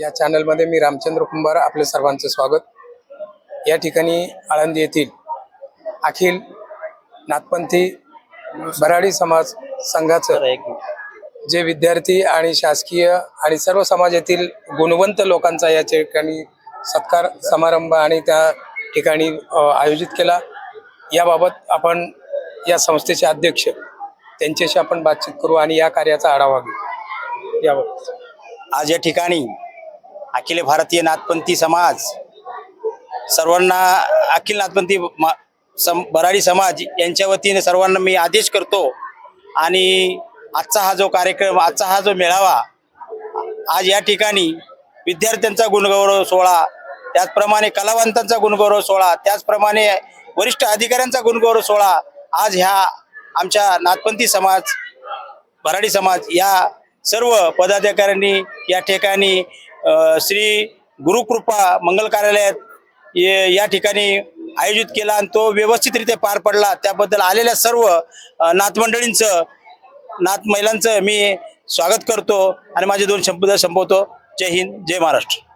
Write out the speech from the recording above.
या चॅनलमध्ये मी रामचंद्र कुंभार आपले सर्वांचे स्वागत. या ठिकाणी आळंदी येथील अखिल नाथपंथी बराडी समाज संघाचं जे विद्यार्थी आणि शासकीय आणि सर्व समाजातील गुणवंत लोकांचा या ठिकाणी सत्कार समारंभ आणि त्या ठिकाणी आयोजित केला. याबाबत आपण या संस्थेचे अध्यक्ष त्यांच्याशी आपण बातचीत करू आणि या कार्याचा आढावा घेऊ. याबाबत. आज या ठिकाणी अखिल भारतीय नाथपंथी समाज सर्वांना अखिल नाथपंथी मा- सम बराडी समाज यांच्या वतीने सर्वांना मी आदेश करतो. आणि आजचा हा जो कार्यक्रम आजचा हा जो मेळावा आज या ठिकाणी विद्यार्थ्यांचा गुणगौरव सोहळा त्याचप्रमाणे कलावंतांचा गुणगौरव सोहळा त्याचप्रमाणे वरिष्ठ अधिकाऱ्यांचा गुणगौरव सोहळा आज ह्या आमच्या नाथपंथी समाज भराडी समाज या सर्व पदाधिकाऱ्यांनी या ठिकाणी श्री गुरुकृपा मंगल कार्यालयात ये- या ठिकाणी आयोजित केला आणि तो व्यवस्थितरित्या पार पडला. त्याबद्दल आलेल्या सर्व नातमंडळींचं नात नाथ महिलांचं मी स्वागत करतो आणि माझे दोन शब्द संपवतो. जय हिंद जय महाराष्ट्र.